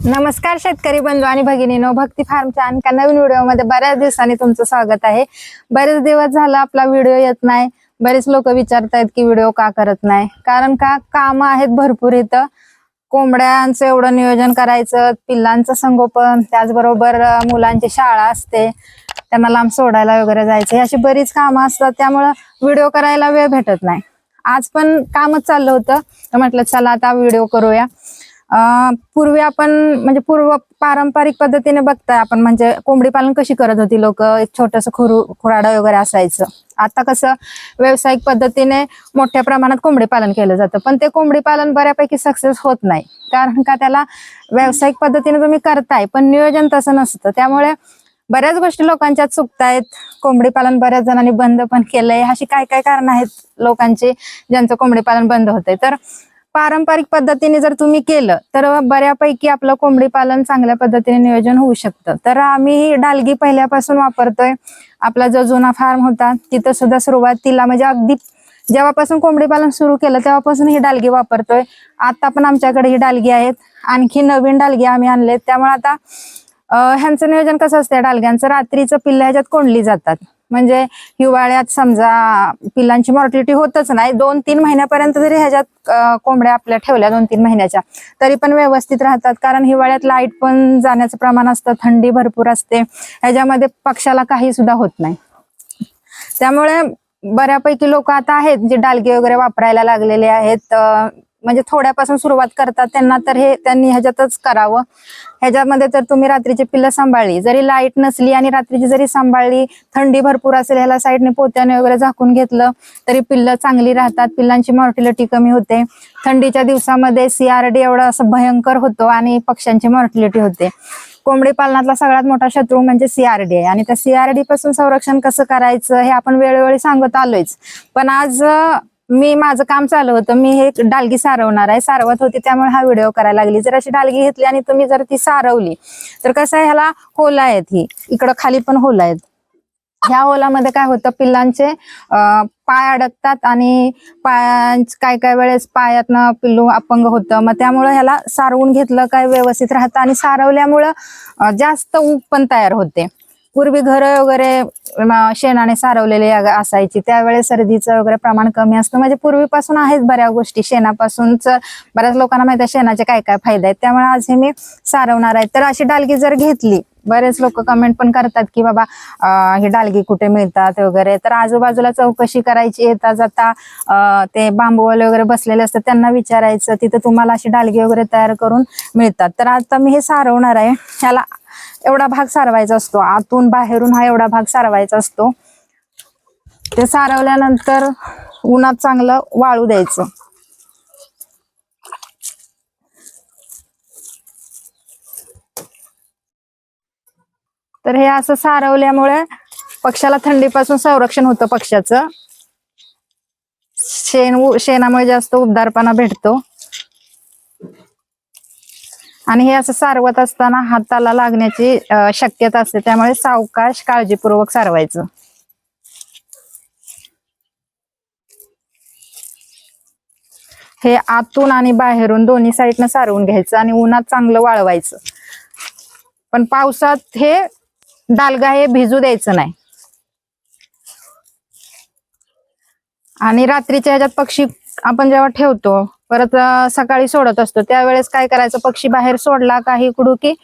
नमस्कार शेतकरी बंधू आणि भगिनीनो भक्ती फार्मच्या आणखी नवीन व्हिडिओमध्ये बऱ्याच दिवसांनी तुमचं स्वागत आहे. बरेच दिवस झाला आपला व्हिडिओ येत नाही. बरेच लोक विचारतायत की व्हिडिओ का करत नाही. कारण का? काम आहेत भरपूर इथं. कोंबड्यांचं एवढं नियोजन करायचं पिल्लांचं संगोपन त्याचबरोबर मुलांची शाळा असते. त्यांना लांब सोडायला वगैरे जायचं. अशी बरीच कामं असतात. त्यामुळं व्हिडिओ करायला वेळ भेटत नाही. आज पण कामच चाललं होतं. तर म्हटलं चला आता व्हिडिओ करूया. पूर्वी आपण म्हणजे पूर्व पारंपरिक पद्धतीने बघताय आपण म्हणजे कोंबडी पालन कशी करत होती लोक? एक छोटस खुरू खुराड वगैरे असायचं. आता कसं व्यावसायिक पद्धतीने मोठ्या प्रमाणात कोंबडी पालन केलं जातं. पण ते कोंबडी पालन बऱ्यापैकी सक्सेस होत नाही. कारण का त्याला व्यावसायिक पद्धतीने तुम्ही करताय पण नियोजन तसं नसतं. त्यामुळे बऱ्याच गोष्टी लोकांच्यात चुकतायत. कोंबडी पालन बऱ्याच जणांनी बंद पण केलंय. अशी काय काय कारण आहेत लोकांची ज्यांचं कोंबडी पालन बंद होतंय? तर पारंपरिक पद्धतीने जर तुम्ही केलं तर बऱ्यापैकी आपलं कोंबडी पालन चांगल्या पद्धतीने नियोजन होऊ शकतं. तर आम्ही ही डालगी पहिल्यापासून वापरतोय. आपला जो जुना फार्म होता तिथं सुद्धा सुरुवातीला म्हणजे अगदी जेव्हापासून कोंबडी पालन सुरू केलं तेव्हापासून ही डालगी वापरतोय. आता पण आमच्याकडे ही डालगी आहेत. आणखी नवीन डालगी आम्ही आणलेत. त्यामुळे आता ह्यांचं नियोजन कसं असतं डालग्यांचं रात्रीचं पिल्ल ह्याच्यात कोंडली जातात. म्हणजे हिवाळ्यात समजा पिल्लांची मॉर्टिलिटी होतच नाही दोन तीन महिन्यापर्यंत जरी ह्याच्यात कोंबड्या आपल्या ठेवल्या दोन तीन महिन्याच्या तरी पण व्यवस्थित राहतात. कारण हिवाळ्यात लाइट पण जाण्याचं प्रमाण असतं थंडी भरपूर असते. ह्याच्यामध्ये पक्षाला काही सुद्धा होत नाही. त्यामुळे बऱ्यापैकी लोक आता आहेत जे डालगे वगैरे वापरायला लागलेले आहेत. म्हणजे थोड्यापासून सुरुवात करतात त्यांना तर हे त्यांनी ह्याच्यातच करावं. ह्याच्यामध्ये तर तुम्ही रात्रीची पिल्लं सांभाळली जरी लाइट नसली आणि रात्रीची जरी सांभाळली थंडी भरपूर असेल ह्याला साईडने पोत्याने वगैरे झाकून घेतलं तरी पिल्लं चांगली राहतात पिल्लांची मॉर्टिलिटी कमी होते. थंडीच्या दिवसामध्ये सीआरडी एवढा असं भयंकर होतो आणि पक्ष्यांची मॉर्टिलिटी होते. कोंबडी पालनातला सगळ्यात मोठा शत्रू म्हणजे सीआरडी आहे. आणि त्या सीआरडी पासून संरक्षण कसं करायचं हे आपण वेळोवेळी सांगत आलोयच. पण आज मी माझं काम चालू होतं. मी हे डालगी सारवणार आहे. सारवत होती त्यामुळे हा व्हिडिओ करायला लागली. जर अशी डालगी घेतली आणि तुम्ही जर ती सारवली तर कसं आहे ह्याला होला आहेत ही इकडं खाली पण होला आहेत. ह्या ओलामध्ये काय होतं पिल्लांचे पाय अडकतात आणि पाया काय काय वेळेस पायातनं पिल्लू अपंग होतं. मग त्यामुळे ह्याला सारवून घेतलं काय व्यवस्थित राहतं आणि सारवल्यामुळं जास्त ऊब पण तयार होते. पूर्वी घर वगैरे शेणाने सारवलेले असायची. त्यावेळेस सर्दीचं वगैरे प्रमाण कमी असतं. म्हणजे पूर्वीपासून आहेत बऱ्याच गोष्टी. शेणापासूनच बऱ्याच लोकांना माहिती आहे शेणाचे काय काय फायदे आहेत. त्यामुळे आज हे मी सारवणार आहे. तर अशी डालगी जर घेतली बरेच लोक कमेंट पण करतात की बाबा ही डालगी कुठे मिळतात वगैरे. तर आजूबाजूला चौकशी करायची. येता जाता ते बांबूवाले वगैरे बसलेले असतात. त्यांना विचारायचं. तिथं तुम्हाला अशी डालगी वगैरे तयार करून मिळतात. तर आता मी हे सारवणार आहे. ह्याला एवढा भाग सारवायचा असतो. आतून बाहेरून हा एवढा भाग सारवायचा असतो. ते सारवल्यानंतर उन्हात चांगलं वाळू द्यायचं. तर हे असं सारवल्यामुळे पक्षाला थंडीपासून संरक्षण होतं पक्षाचं शेण शेणामुळे जास्त उबदारपणा भेटतो. आणि हे असं सारवत असताना हाताला लागण्याची शक्यता असते. त्यामुळे सावकाश काळजीपूर्वक सारवायचं. हे आतून आणि बाहेरून दोन्ही साईडनं सारवून घ्यायचं आणि उन्हात चांगलं वाळवायचं. पण पावसात हे डालगा हे भिजू द्यायचं नाही. आणि रात्रीच्या ह्याच्यात पक्षी आपण जेव्हा ठेवतो परत सकाळी सोडत असतो त्यावेळेस काय करायचं? पक्षी बाहेर सोडला काही कुडू की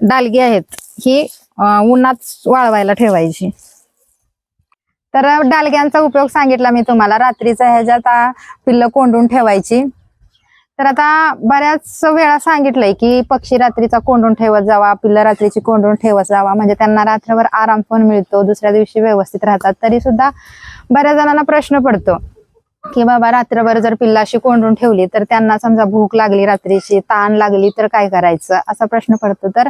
डालगी आहेत ही उन्हात वाळवायला ठेवायची. तर डालग्यांचा उपयोग सांगितला मी तुम्हाला. रात्रीचा ह्याच्यात आ, पिल्लं कोंडून ठेवायची. तर आता बऱ्याच वेळा सांगितलंय की पक्षी रात्रीचा कोंडून ठेवत जावा पिल्लं रात्रीची कोंडून ठेवत जावा. म्हणजे त्यांना रात्रभर आराम पण मिळतो दुसऱ्या दिवशी व्यवस्थित राहतात. तरी सुद्धा बऱ्याच जणांना प्रश्न पडतो. की बाबा रात्रभर जर पिल्लाशी कोंडून ठेवली तर त्यांना समजा भूक लागली रात्रीची ताण लागली तर काय करायचं? असा प्रश्न पडतो. तर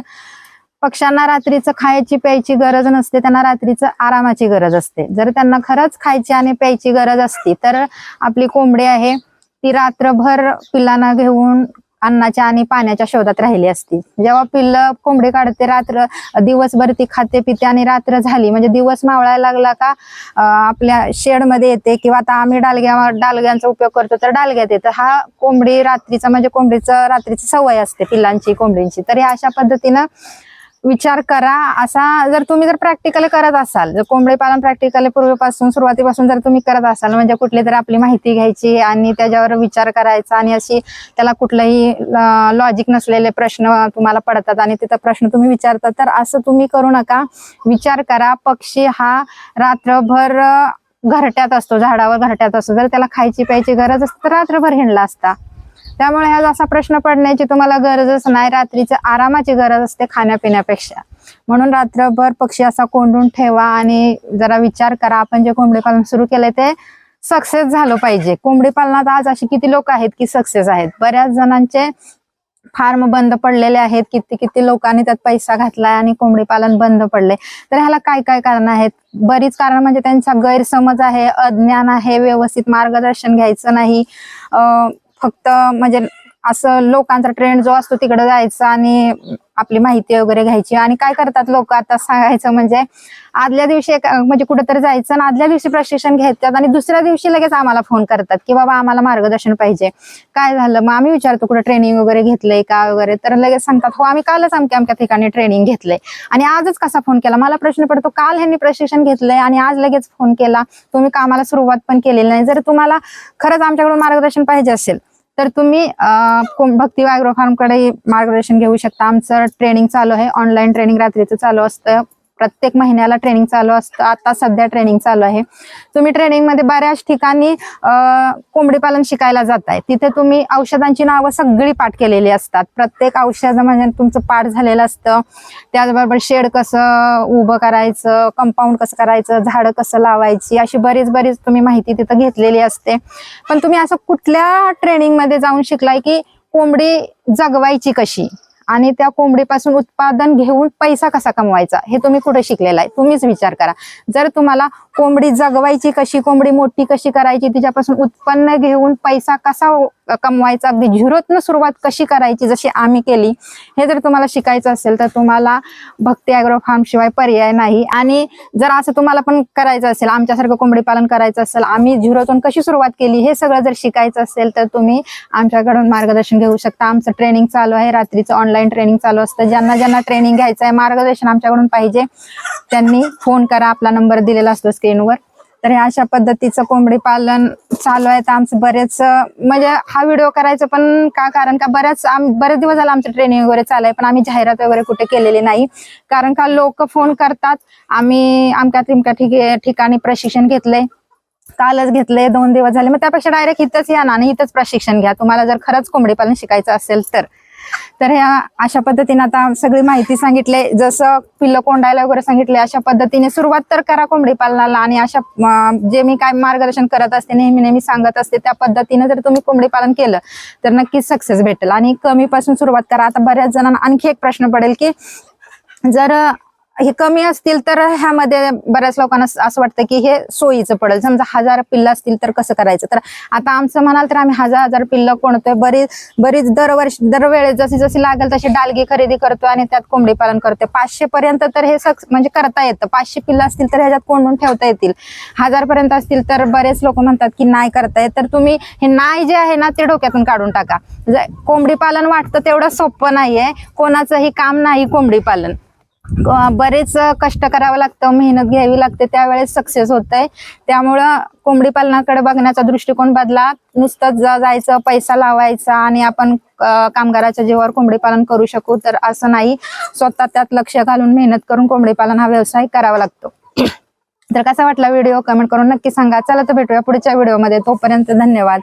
पक्ष्यांना रात्रीचं खायची प्यायची गरज नसते त्यांना रात्रीचं आरामाची गरज असते. जर त्यांना खरंच खायची आणि प्यायची गरज असती तर आपली कोंबडी आहे ती रात्रभर पिल्लांना घेऊन अन्नाच्या आणि पाण्याच्या शोधात राहिली असती. जेव्हा पिल्लं कोंबडी काढते रात्र दिवसभर ती खाते पिते आणि रात्र झाली. म्हणजे दिवस मावळायला लागला का आपल्या शेडमध्ये येते किंवा आता आम्ही डालग्या डालग्यांचा उपयोग करतो तर डालग्यात येतं. हा कोंबडी रात्रीचा म्हणजे कोंबडीचं रात्रीची सवय असते पिल्लांची कोंबडींची. तर अशा पद्धतीनं विचार करा. असा जर तुम्ही जर प्रॅक्टिकली करत असाल जर कोंबडी पालन प्रॅक्टिकल पूर्वीपासून सुरुवातीपासून जर तुम्ही करत असाल म्हणजे कुठली तरी आपली माहिती घ्यायची आणि त्याच्यावर विचार करायचा आणि अशी त्याला कुठलंही लॉजिक नसलेले प्रश्न तुम्हाला पडतात आणि तिथं प्रश्न तुम्ही विचारता तर असं तुम्ही करू नका. विचार करा. पक्षी हा रात्रभर घरट्यात असतो झाडावर घरट्यात असतो. जर त्याला खायची प्यायची गरज असते तर रात्रभर हिंडला असता. त्यामुळे ह्याचा असा प्रश्न पडण्याची तुम्हाला गरजच नाही. रात्रीचं आरामाची गरज असते खाण्यापिण्यापेक्षा. म्हणून रात्रभर पक्षी असा कोंडून ठेवा आणि जरा विचार करा. आपण जे कोंबडी पालन सुरू केलंय ते सक्सेस झालं पाहिजे. कोंबडी पालनात आज अशी किती लोक आहेत की सक्सेस आहेत? बऱ्याच जणांचे फार्म बंद पडलेले आहेत. किती किती लोकांनी त्यात पैसा घातलाय आणि कोंबडी पालन बंद पडले. तर ह्याला काय काय कारण आहेत? बरीच कारण म्हणजे त्यांचा गैरसमज आहे अज्ञान आहे व्यवस्थित मार्गदर्शन घ्यायचं नाही. अं, फक्त म्हणजे असं लोकांचा ट्रेंड जो असतो तिकडे जायचा आणि आपली माहिती वगैरे घ्यायची. आणि काय करतात लोक आता सांगायचं म्हणजे आदल्या दिवशी म्हणजे कुठेतरी जायचं आणि आदल्या दिवशी प्रशिक्षण घेतात आणि दुसऱ्या दिवशी लगेच आम्हाला फोन करतात की बाबा आम्हाला मार्गदर्शन पाहिजे. काय झालं? मग आम्ही विचारतो कुठे ट्रेनिंग वगैरे घेतलंय का वगैरे? तर लगेच सांगतात हो आम्ही कालच अमक्या अमक्या ठिकाणी ट्रेनिंग घेतलंय. आणि आजच कसा फोन केला? मला प्रश्न पडतो काल ह्यांनी प्रशिक्षण घेतलंय आणि आज लगेच फोन केला? तुम्ही कामाला सुरुवात पण केलेली नाही. जर तुम्हाला खरंच आमच्याकडून मार्गदर्शन पाहिजे असेल तर तुम्ही भक्ती वायग्रो फार्मकडे मार्गदर्शन घेऊ शकता. आमचं ट्रेनिंग चालू आहे. ऑनलाईन ट्रेनिंग रात्रीचं चालू असतं. प्रत्येक महिन्याला ट्रेनिंग चालू असतं. आता सध्या ट्रेनिंग चालू आहे. तुम्ही ट्रेनिंगमध्ये बऱ्याच ठिकाणी कोंबडी पालन शिकायला जाताय. तिथे तुम्ही औषधांची नावं सगळी पाठ केलेली असतात. प्रत्येक औषध म्हणजे तुमचं पाठ झालेलं असतं. त्याचबरोबर शेड कसं उभं करायचं कंपाऊंड कसं करायचं झाडं कसं लावायची अशी बरीच बरीच तुम्ही माहिती तिथं घेतलेली असते. पण तुम्ही असं कुठल्या ट्रेनिंगमध्ये जाऊन शिकलाय की कोंबडी जगवायची कशी? आणि त्या कोंबडीपासून उत्पादन घेऊन पैसा कसा कमवायचा हे तुम्ही कुठे शिकलेला आहे? तुम्हीच विचार करा. जर तुम्हाला कोंबडी जगवायची कशी कोंबडी मोठी कशी करायची तिच्यापासून उत्पन्न घेऊन पैसा कसा कमवायचा अगदी झिरोतनं सुरुवात कशी करायची जशी आम्ही केली हे जर तुम्हाला शिकायचं असेल तर तुम्हाला भक्ती अॅग्रो फार्म शिवाय पर्याय नाही. आणि जर असं तुम्हाला पण करायचं असेल आमच्यासारखं कोंबडी पालन करायचं असेल आम्ही झिरोतून कशी सुरुवात केली हे सगळं जर शिकायचं असेल तर तुम्ही आमच्याकडून मार्गदर्शन घेऊ शकता. आमचं ट्रेनिंग चालू आहे रात्रीचं ऑनलाईन ट्रेनिंग चालू असतं. ज्यांना ज्यांना ट्रेनिंग घ्यायचं आहे मार्गदर्शन आमच्याकडून पाहिजे त्यांनी फोन करा. आपला नंबर दिलेला असतो स्क्रीनवर तर ह्या अशा पद्धतीचं कोंबडी पालन चालू आहे. तर आमचं बरेच म्हणजे हा व्हिडिओ करायचं पण का? कारण का बऱ्याच बरेच दिवस झाला आमचं ट्रेनिंग वगैरे चालू आहे पण आम्ही जाहिरात वगैरे कुठे केलेली नाही. कारण का लोक फोन करतात. आम्ही आमच्या तिमक्या ठिकाणी प्रशिक्षण घेतलंय. कालच घेतले दोन दिवस झाले. मग त्यापेक्षा डायरेक्ट इथंच या ना आणि इथंच प्रशिक्षण घ्या. तुम्हाला जर खरंच कोंबडी पालन शिकायचं असेल तर. तर ह्या अशा पद्धतीने आता सगळी माहिती सांगितले. जसं पिल्लं कोंडायला वगैरे सांगितले अशा पद्धतीने सुरुवात तर करा कोंबडी पालनाला आणि अशा जे मी काय मार्गदर्शन करत असते नेहमी नेहमी सांगत असते त्या पद्धतीने जर तुम्ही कोंबडी पालन केलं तर नक्कीच सक्सेस भेटेल. आणि कमीपासून सुरुवात करा. आता बऱ्याच जणांना आणखी एक प्रश्न पडेल की जर हे कमी असतील तर ह्यामध्ये बऱ्याच लोकांना असं वाटतं की हे सोयीचं पडेल. समजा हजार पिल्लं असतील तर कसं करायचं? तर आता आमचं म्हणाल तर आम्ही हजार हजार पिल्लं कोणतोय? बरीच बरीच दरवर्षी दरवेळेस जशी जशी लागेल तशी डालगी खरेदी करतो आणि त्यात कोंबडी पालन करतो पाचशे पर्यंत तर हे सक्स म्हणजे करता येतं. पाचशे पिल्लं असतील तर ह्याच्यात कोंडून ठेवता येतील? हजार पर्यंत असतील तर बरेच लोक म्हणतात की नाही करता येत. तर तुम्ही हे नाही जे आहे ना ते डोक्यातून काढून टाका. कोंबडी पालन वाटतं तेवढं सोपं नाहीये. कोणाचंही काम नाही कोंबडी पालन. बरेच कष्ट करावं लागतं मेहनत घ्यावी लागते त्यावेळेस सक्सेस होत आहे त्यामुळं कोंबडी पालनाकडे बघण्याचा दृष्टिकोन बदला. नुसतंच जायचं पैसा लावायचा आणि आपण कामगाराच्या जीवावर कोंबडी पालन करू शकू तर असं नाही. स्वतः त्यात लक्ष घालून मेहनत करून कोंबडी पालन हा व्यवसाय करावा लागतो. तर कसा वाटला व्हिडिओ? कमेंट करून नक्की सांगा. चला तर भेटूया पुढच्या व्हिडिओमध्ये. तोपर्यंत धन्यवाद.